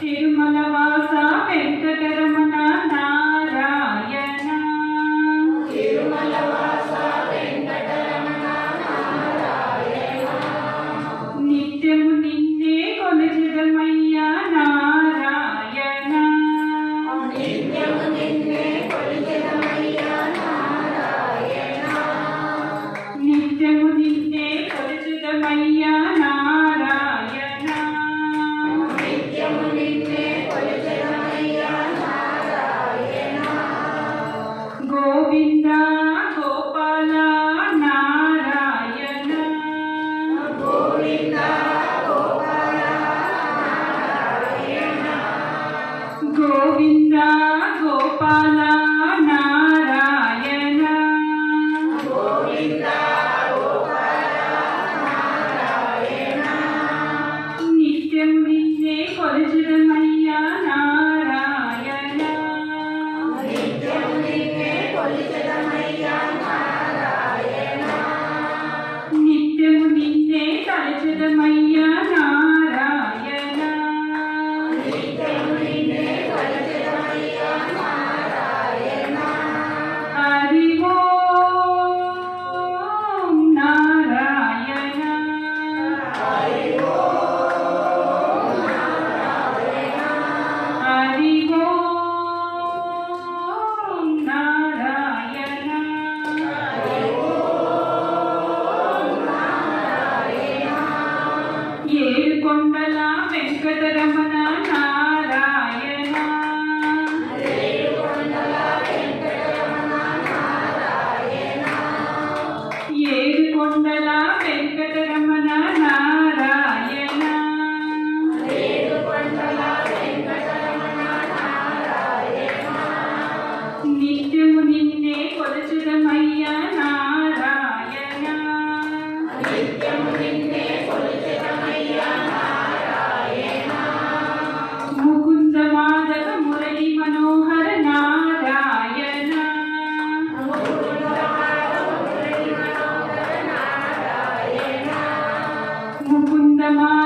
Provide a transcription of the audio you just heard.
తిరుమల వాస వెంకటరమణ నారాయణ. తిరుమల వాస వెంకటరమణ నారాయణ. నిత్యము నిన్నే కొలచెదమయ్యా నారాయణ. programa